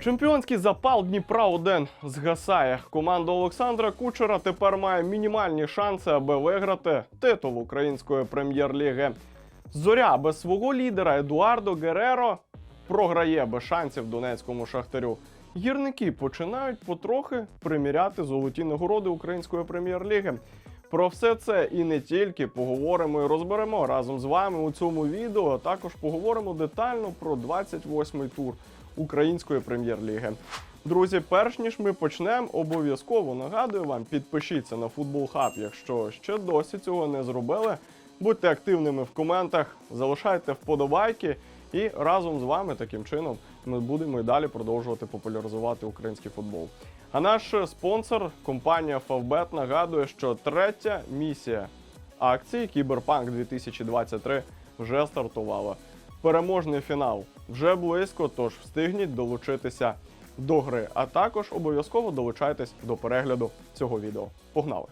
Чемпіонський запал Дніпра 1 згасає. Команда Олександра Кучера тепер має мінімальні шанси, аби виграти титул української прем'єр-ліги. Зоря без свого лідера Едуардо Гереро програє без шансів донецькому шахтарю. Гірники починають потрохи приміряти золоті нагороди української прем'єр-ліги. Про все це і не тільки поговоримо і розберемо разом з вами у цьому відео. а Також поговоримо детально про 28-й тур української прем'єр-ліги. Друзі, перш ніж ми почнемо, обов'язково нагадую вам, підпишіться на Футбол Хаб, якщо ще досі цього не зробили. Будьте активними в коментах, залишайте вподобайки, і разом з вами таким чином ми будемо і далі продовжувати популяризувати український футбол. А наш спонсор, компанія Favbet, нагадує, що третя місія акції Кіберпанк 2023 вже стартувала. Переможний фінал вже близько, тож встигніть долучитися до гри. А також обов'язково долучайтесь до перегляду цього відео. Погнали!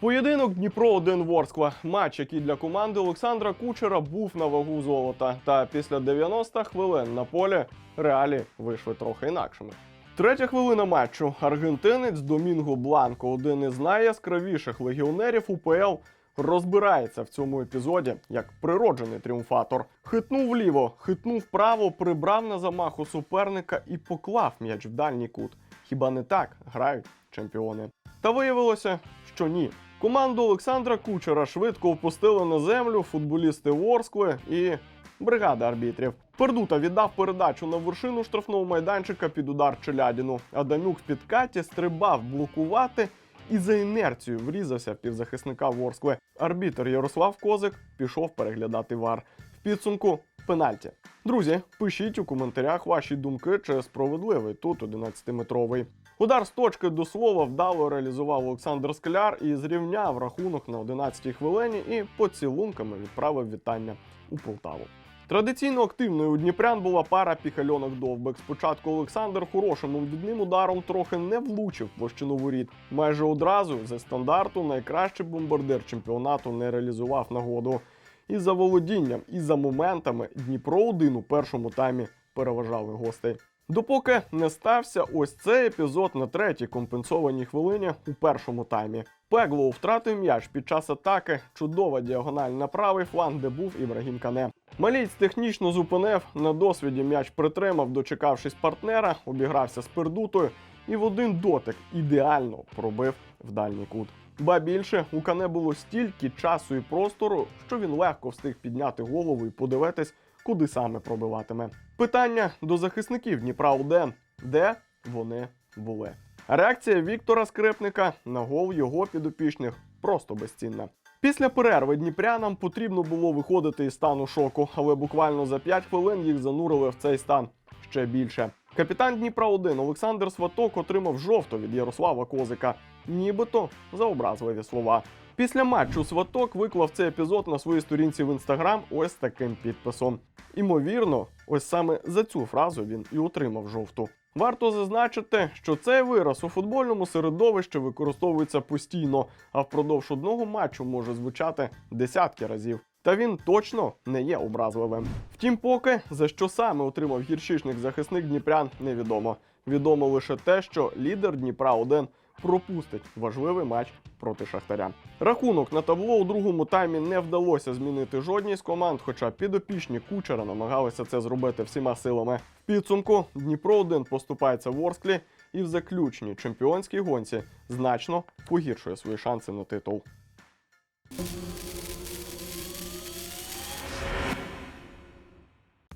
Поєдинок Дніпро 1 Ворскла. Матч, який для команди Олександра Кучера був на вагу золота. Та після 90 хвилин на полі реалі вийшли трохи інакшими. Третя хвилина матчу. Аргентинець Домінго Бланко, один із найяскравіших легіонерів УПЛ, розбирається в цьому епізоді як природжений тріумфатор. Хитнув вліво, хитнув вправо, прибрав на замаху суперника і поклав м'яч в дальній кут. Хіба не так грають чемпіони? Та виявилося, що ні. Команду Олександра Кучера швидко опустили на землю футболісти Ворскли і бригада арбітрів. Пердута віддав передачу на вершину штрафного майданчика під удар Челядіну. Адамюк в підкаті стрибав блокувати і за інерцією врізався в півзахисника Ворскли. Арбітр Ярослав Козик пішов переглядати вар. В підсумку пенальті. Друзі, пишіть у коментарях ваші думки, чи справедливий тут 11-метровий. Удар з точки до слова вдало реалізував Олександр Скляр і зрівняв рахунок на 11-й хвилині і поцілунками відправив вітання у Полтаву. Традиційно активною у Дніпрян була пара піхальонок довбек. Спочатку Олександр хорошим відним ударом трохи не влучив площину воріт. Майже одразу за стандарту найкращий бомбардир чемпіонату не реалізував нагоду. І за володінням, і за моментами Дніпро 1 у першому таймі переважали гостей. Допоки не стався ось цей епізод на третій компенсованій хвилині у першому таймі. Пеглоу втратив м'яч під час атаки. Чудова діагональ на правий фланг, де був Ібрагім Кане. Маліць технічно зупинив, на досвіді м'яч притримав, дочекавшись партнера, обігрався з пердутою і в один дотик ідеально пробив в дальній кут. Ба більше у Кане було стільки часу і простору, що він легко встиг підняти голову і подивитись, куди саме пробиватиме. Питання до захисників Дніпра УД. де вони були. Реакція Віктора Скрипника на гол його підопічних просто безцінна. Після перерви дніпрянам потрібно було виходити із стану шоку, але буквально за 5 хвилин їх занурили в цей стан ще більше. Капітан Дніпра 1 Олександр Сваток отримав жовто від Ярослава Козика, нібито за образливі слова. Після матчу Сваток виклав цей епізод на своїй сторінці в інстаграм ось таким підписом. Імовірно, ось саме за цю фразу він і отримав жовту. Варто зазначити, що цей вираз у футбольному середовищі використовується постійно, а впродовж одного матчу може звучати десятки разів. Та він точно не є образливим. Втім, поки за що саме отримав гіршишник захисник Дніпрян, невідомо. Відомо лише те, що лідер Дніпра 1 пропустить важливий матч проти Шахтаря. Рахунок на табло у другому таймі не вдалося змінити жодній з команд, хоча підопічні кучера намагалися це зробити всіма силами. В підсумку Дніпро 1 поступається Ворсклі і в заключній чемпіонській гонці значно погіршує свої шанси на титул.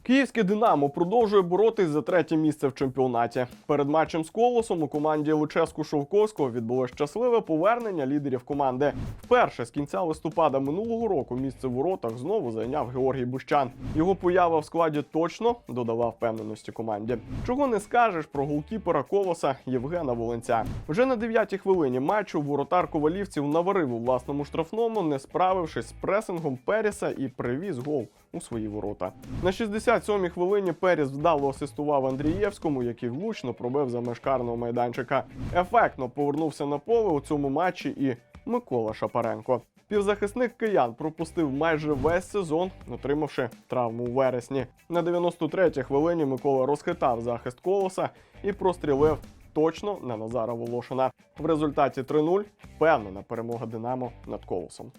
Київське Динамо продовжує боротись за третє місце в чемпіонаті. Перед матчем з колосом у команді Луческу Шовковського відбулося щасливе повернення лідерів команди. Вперше з кінця листопада минулого року місце в воротах знову зайняв Георгій Бущан. Його поява в складі точно додала впевненості команді. Чого не скажеш про голкіпера колоса Євгена Волинця. Вже на 9-й хвилині матчу воротар ковалівців наварив у власному штрафному, не справившись з пресингом Періса і привіз гол у свої ворота. На 67-й хвилині Періс вдало асистував Андрієвському, який влучно пробив за меж карного майданчика. Ефектно повернувся на поле у цьому матчі і Микола Шапаренко. Півзахисник киян пропустив майже весь сезон, отримавши травму у вересні. На 93-й хвилині Микола розхитав захист колоса і прострілив точно на Назара Волошина. В результаті 3-0 впевнена перемога Динамо над колосом.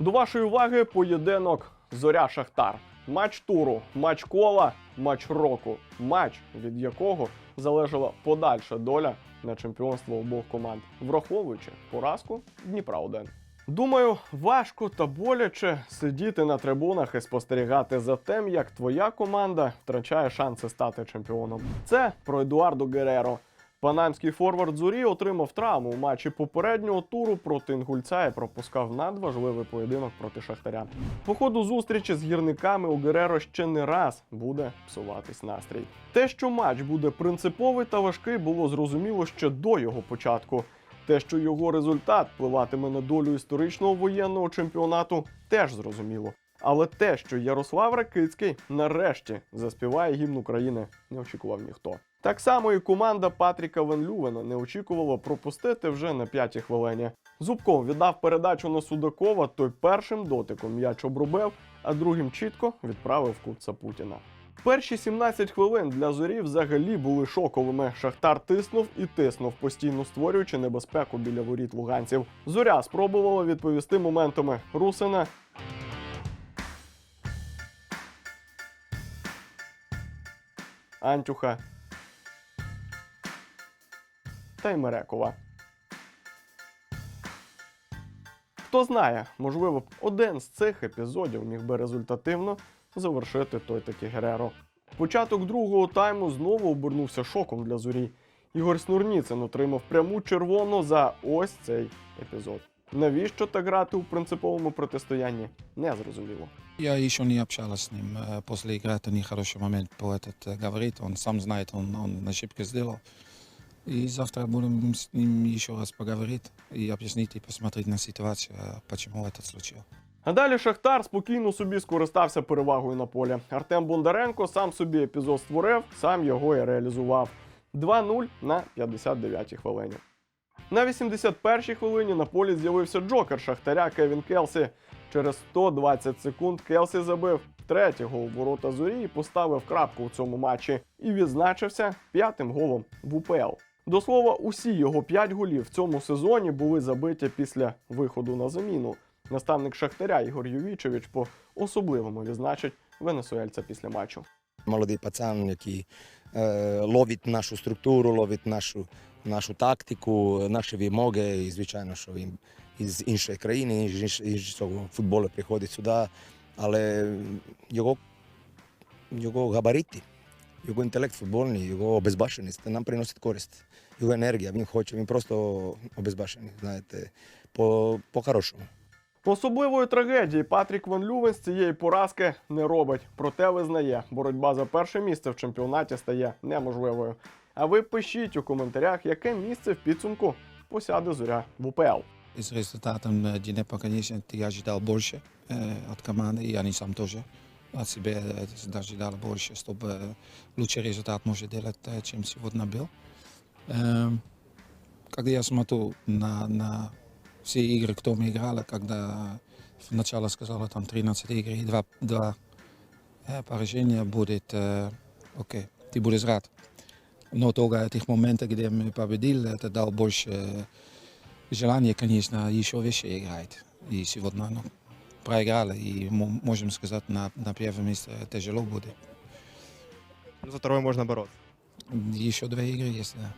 До вашої уваги поєдинок Зоря Шахтар. Матч туру, матч кола, матч року. Матч, від якого залежала подальша доля на чемпіонство обох команд, враховуючи поразку Дніпра 1 Думаю, важко та боляче сидіти на трибунах і спостерігати за тим, як твоя команда втрачає шанси стати чемпіоном. Це про Едуардо Гереро. Панамський форвард Зорі отримав травму у матчі попереднього туру проти інгульця і пропускав надважливий поєдинок проти Шахтаря. По ходу зустрічі з гірниками у Гереро ще не раз буде псуватись настрій. Те, що матч буде принциповий та важкий, було зрозуміло ще до його початку. Те, що його результат впливатиме на долю історичного воєнного чемпіонату, теж зрозуміло. Але те, що Ярослав Ракицький нарешті заспіває гімн України, не очікував ніхто. Так само і команда Патріка Ван Лювена не очікувала пропустити вже на п'ятій хвилині. Зубков віддав передачу на Судакова, той першим дотиком м'яч обробив, а другим чітко відправив в кут Сапутіна. Перші 17 хвилин для зорі взагалі були шоковими. Шахтар тиснув і тиснув, постійно створюючи небезпеку біля воріт луганців. Зоря спробувала відповісти моментами Русина. Антюха та й Мерекова. Хто знає, можливо, б один з цих епізодів міг би результативно завершити той таки Гереро. Початок другого тайму знову обернувся шоком для зорі. Ігор Снурніцин отримав пряму червону за ось цей епізод. Навіщо так грати у принциповому протистоянні? Не зрозуміло. Я еще не общалась с ним. Э, После игры это нехороший момент по этот э, говорит. Он сам знает, он, он ошибки сделал. И завтра будем с ним еще раз поговорить и объяснить и посмотреть на ситуацию, э, почему это случилось. А далі Шахтар спокійно собі скористався перевагою на полі. Артем Бондаренко сам собі епізод створив, сам його і реалізував. 2-0 на 59-й хвилині. На 81-й хвилині на полі з'явився Джокер Шахтаря Кевін Келсі. Через 120 секунд Келсі забив третій гол в ворота зорі і поставив крапку у цьому матчі. І відзначився п'ятим голом в УПЛ. До слова, усі його п'ять голів в цьому сезоні були забиті після виходу на заміну. Наставник Шахтаря Ігор Ювічевич по особливому відзначить венесуельця після матчу. молодий пацан, який е, ловить нашу структуру, ловить нашу, нашу тактику, наші вимоги. І, звичайно, що він із іншої країни, із цього футболу приходить сюди. Але його, його габарити, його інтелект футбольний, його безбашеність нам приносить користь. Його енергія, він хоче, він просто обезбашений, знаєте, по, по-хорошому. Особливої трагедії Патрік Ван Лювен з цієї поразки не робить. Проте визнає, боротьба за перше місце в чемпіонаті стає неможливою. А ви пишіть у коментарях, яке місце в підсумку посяде зоря в УПЛ. И с результатом э, Днепра, конечно, ты ожидал больше э, от команды, ACB znači eh, dala bolje što bi eh, luče rezultat može delati eh, čem si vodna bil. Um, ehm, kada ja sam tu na, na vse igre k tome igrala, kada v načala skazala tam 13 igre i dva, dva eh, pareženja, budit, eh, ok, ti budeš rad. No toga je tih momenta gdje me pobedil, da dal boljše eh, želanje, kanjiš na išo više igrajti i si vodna noga. Проиграли, и мо- можем сказать, на, на первом месте тяжело будет. Ну, за второе можно бороться. Еще две игры есть, да.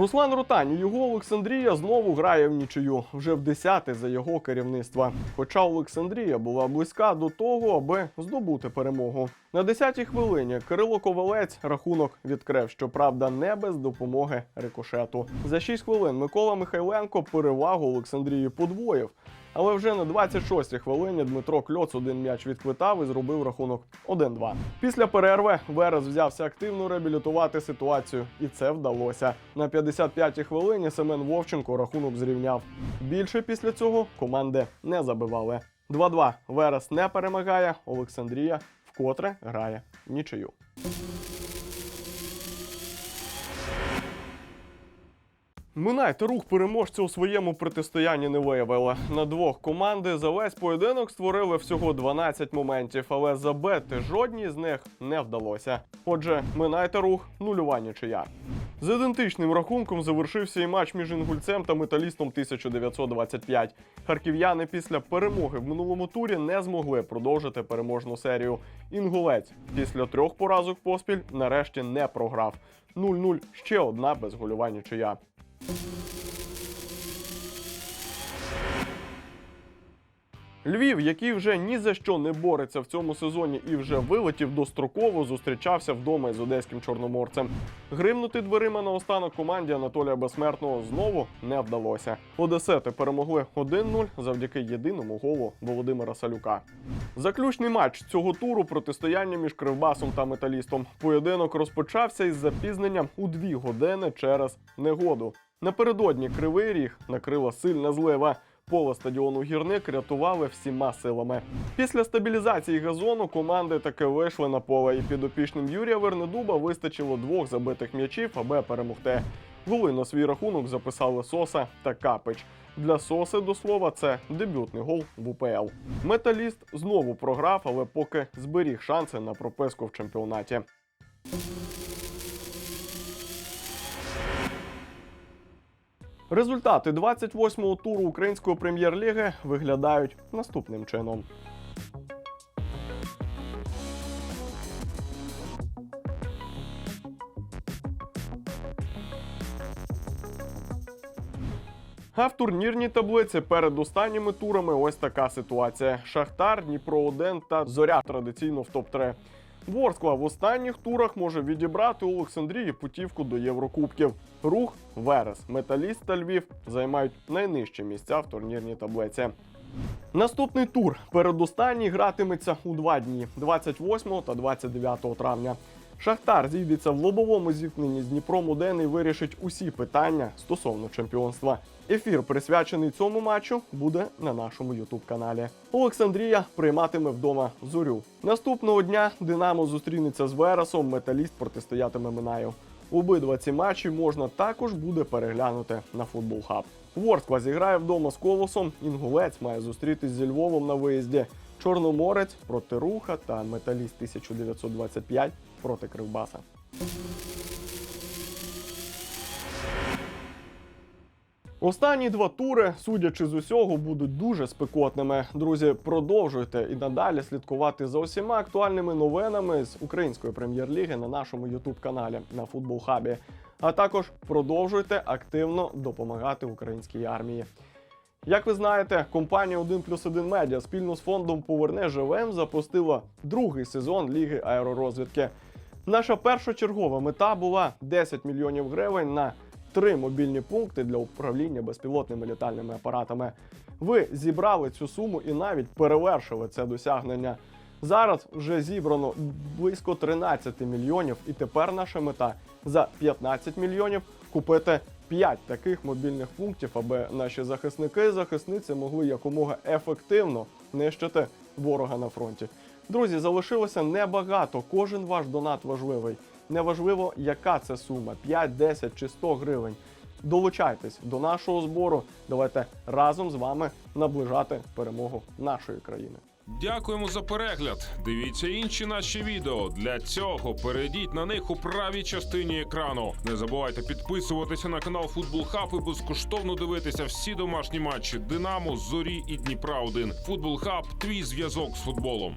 Руслан Ротань і його Олександрія знову грає в нічию вже в десяте за його керівництва. Хоча Олександрія була близька до того, аби здобути перемогу. На 10-й хвилині Кирило Ковалець рахунок відкрив, щоправда, не без допомоги рикошету. За 6 хвилин Микола Михайленко перевагу Олександрії подвоїв. Але вже на 26-й хвилині Дмитро Кльоц один м'яч відквитав і зробив рахунок 1-2. Після перерви Верес взявся активно реабілітувати ситуацію, і це вдалося. На 55-й хвилині Семен Вовченко рахунок зрівняв. Більше після цього команди не забивали. 2-2. Верес не перемагає. Олександрія вкотре грає нічию. Минайте рух переможця у своєму протистоянні не виявили. На двох команди за весь поєдинок створили всього 12 моментів, але забити жодній з них не вдалося. Отже, минайте рух, нулюва нічия. З ідентичним рахунком завершився і матч між інгульцем та металістом 1925. Харків'яни після перемоги в минулому турі не змогли продовжити переможну серію. Інгулець після трьох поразок поспіль нарешті не програв. 0-0 ще одна безгольова нічия. Львів, який вже ні за що не бореться в цьому сезоні і вже вилетів достроково, зустрічався вдома із одеським чорноморцем. Гримнути дверима на останок команді Анатолія Безсмертного знову не вдалося. Одесети перемогли 1-0 завдяки єдиному голу Володимира Салюка. Заключний матч цього туру протистояння між Кривбасом та металістом. Поєдинок розпочався із запізненням у дві години через негоду. Напередодні кривий ріг накрила сильна злива. Поле стадіону гірник рятували всіма силами. Після стабілізації газону команди таки вийшли на поле, і підопічним Юрія Вернедуба вистачило двох забитих м'ячів, аби перемогти. Голи на свій рахунок записали Соса та Капич. Для Соси, до слова, це дебютний гол в УПЛ. Металіст знову програв, але поки зберіг шанси на прописку в чемпіонаті. Результати 28-го туру української прем'єр-ліги виглядають наступним чином. А в турнірній таблиці перед останніми турами ось така ситуація: Шахтар, Дніпро 1 та Зоря традиційно в топ-3. Ворскла в останніх турах може відібрати у Олександрії путівку до Єврокубків. Рух, Верес, Металіст та Львів займають найнижчі місця в турнірній таблиці. Наступний тур передостанній гратиметься у два дні 28 та 29 травня. Шахтар зійдеться в лобовому зіткненні з Дніпром 1 і вирішить усі питання стосовно чемпіонства. Ефір, присвячений цьому матчу, буде на нашому ютуб каналі. Олександрія прийматиме вдома зорю. Наступного дня Динамо зустрінеться з Вересом, металіст протистоятиме Минаю. Обидва ці матчі можна також буде переглянути на футбол хаб. Ворскла зіграє вдома з колосом. Інгулець має зустрітись зі Львовом на виїзді. Чорноморець проти Руха та Металіст 1925 проти Кривбаса. Останні два тури, судячи з усього, будуть дуже спекотними. Друзі, продовжуйте і надалі слідкувати за усіма актуальними новинами з української прем'єр-ліги на нашому ютуб каналі на Футбол Хабі. А також продовжуйте активно допомагати українській армії. Як ви знаєте, компанія 1 плюс 1 медіа спільно з фондом Поверне живем запустила другий сезон Ліги аеророзвідки. Наша першочергова мета була 10 мільйонів гривень на три мобільні пункти для управління безпілотними літальними апаратами. Ви зібрали цю суму і навіть перевершили це досягнення. Зараз вже зібрано близько 13 мільйонів, і тепер наша мета за 15 мільйонів купити 5 таких мобільних пунктів, аби наші захисники і захисниці могли якомога ефективно нищити ворога на фронті. Друзі, залишилося небагато. Кожен ваш донат важливий. Неважливо, яка це сума 5, 10 чи 100 гривень. Долучайтесь до нашого збору. Давайте разом з вами наближати перемогу нашої країни. Дякуємо за перегляд. Дивіться інші наші відео. Для цього перейдіть на них у правій частині екрану. Не забувайте підписуватися на канал Футбол Хаб і безкоштовно дивитися всі домашні матчі Динамо, Зорі і Дніпра 1 Футбол Хаб твій зв'язок з футболом.